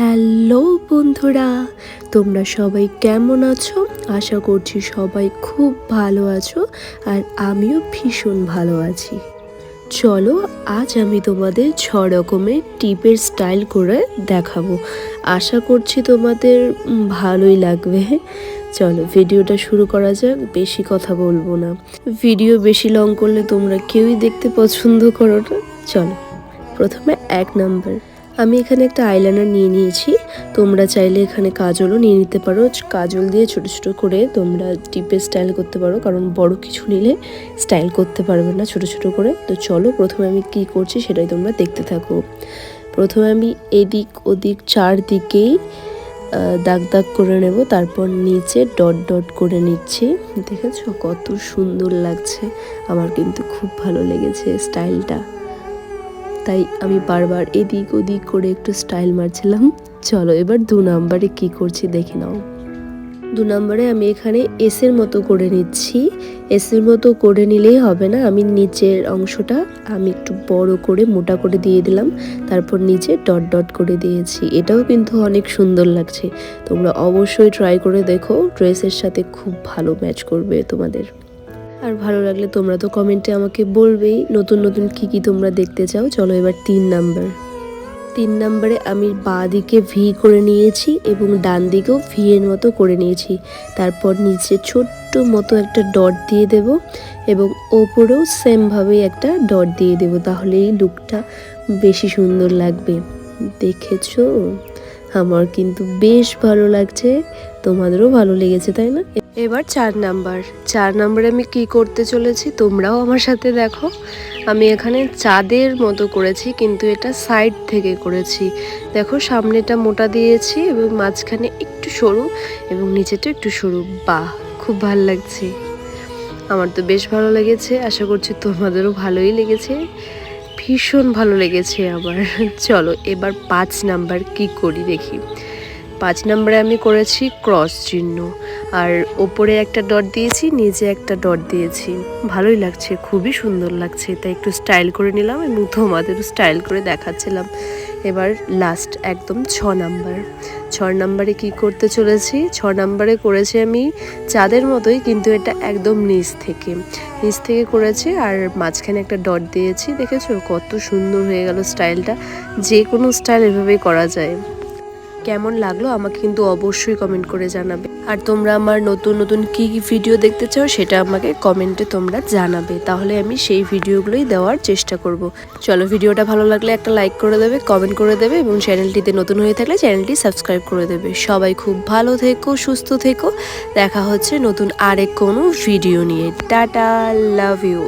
Hello বন্ধুরা, তোমরা সবাই কেমন আছো? আশা করছি সবাই খুব ভালো আছো আর আমিও ভীষণ ভালো আছি। চলো, আজ আমি তোমাদের ছ রকমের টিপের স্টাইল করে দেখাবো। আশা করছি তোমাদের ভালোই লাগবে। চলো, ভিডিওটা শুরু করা যাক, বেশি কথা বলব না। ভিডিও বেশি লং করলে তোমরা কেউই দেখতে পছন্দ করো না। চলো, প্রথমে এক নাম্বার। আমি এখানে একটা আইলাইনার নিয়ে নিয়েছি। তোমরা চাইলে এখানে কাজলও নিয়ে নিতে পারো। কাজল দিয়ে ছোট ছোট করে তোমরা টিপে স্টাইল করতে পারো, কারণ বড় কিছু নিলে স্টাইল করতে পারবে না ছোট ছোট করে। তো চলো প্রথমে আমি কি করছি সেটাই তোমরা দেখতে থাকো। প্রথমে আমি এদিক ওদিক চারদিকেই দাগ দাগ করে নেব। তারপর নিচে ডট ডট করে নিচ্ছি। দেখেছ? কত সুন্দর লাগছে। আমার কিন্তু খুব ভালো লেগেছে স্টাইলটা। তাই আমি বারবার এদিক ওদিক করে একটু স্টাইল মারছিলাম। চলো এবার দু নম্বরে কি করছি দেখে নাও। দু নম্বরে আমি এখানে এসের মতো করে নিচ্ছি। এসের মতো করে নিলেই হবে না, আমি নিচের অংশটা আমি একটু বড় করে মোটা করে দিয়ে দিলাম, তারপর নিচে ডট ডট করে দিয়েছি। এটাও কিন্তু অনেক সুন্দর লাগছে। তোমরা অবশ্যই ট্রাই করে দেখো ড্রেসের সাথে খুব ভালো ম্যাচ করবে তোমাদের। আর ভালো লাগলে তোমরা তো কমেন্টে আমাকে বলবেই নতুন নতুন কি কি তোমরা দেখতে চাও। চলো এবার তিন নাম্বার। তিন নাম্বারে আমি বাঁ দিকে ভি করে নিয়েছি এবং ডান দিকেও ভি এর মতো করে নিয়েছি। তারপর নিচে ছোট্ট মতো একটা ডট দিয়ে দেব এবং ওপরেও সেমভাবেই একটা ডট দিয়ে দেব। তাহলে এই লুকটা বেশি সুন্দর লাগবে। দেখেছ? আমার কিন্তু বেশ ভালো লাগছে। তোমাদেরও ভালো লেগেছে, তাই না? এবার চার নাম্বার। চার নাম্বারে আমি কি করতে চলেছি, তোমরাও আমার সাথে দেখো। আমি এখানে চাঁদের মতো করেছি, কিন্তু এটা সাইড থেকে করেছি। দেখো, সামনেটা মোটা দিয়েছি এবং মাঝখানে একটু সরু এবং নিচেটা একটু সরু। বাহ, খুব ভালো লাগছে। আমার তো বেশ ভালো লেগেছে, আশা করছি তোমাদেরও ভালোই লেগেছে। ভীষণ ভালো লেগেছে আমার। চলো, এবার পাঁচ নাম্বার কি করি দেখি। পাঁচ নম্বরে আমি করেছি ক্রস চিহ্ন। আর ওপরে একটা ডট দিয়েছি, নিচে একটা ডট দিয়েছি। ভালোই লাগছে, খুবই সুন্দর লাগছে। তাই একটু স্টাইল করে নিলাম এবং তোমাদেরও স্টাইল করে দেখাচ্ছিলাম। এবার লাস্ট একদম ছ নাম্বার। ছ নাম্বারে কি করতে চলেছি? ছ নাম্বারে করেছি আমি চাঁদের মতোই, কিন্তু এটা একদম নিচ থেকে। নিচ থেকে করেছি আর মাঝখানে একটা ডট দিয়েছি, দেখেছ? কত সুন্দর হয়ে গেল স্টাইলটা। যে কোনো স্টাইল এভাবেই করা যায়। কেমন লাগল আমাকে কিন্তু অবশ্যই কমেন্ট করে জানাবে। আর তোমরা আমার নতুন নতুন কি কি ভিডিও দেখতে চাও সেটা আমাকে কমেন্টে তোমরা জানাবে। তাহলে আমি সেই ভিডিওগুলোই দেওয়ার চেষ্টা করব। চলো ভিডিওটা ভালো লাগলে একটা লাইক করে দেবে কমেন্ট করে দেবে এবং চ্যানেলটিতে নতুন হয়ে থাকলে চ্যানেলটি সাবস্ক্রাইব করে দেবে। সবাই খুব ভালো থেকো, সুস্থ থেকো। দেখা হচ্ছে নতুন আরেক কোনো ভিডিও নিয়ে। Tata love you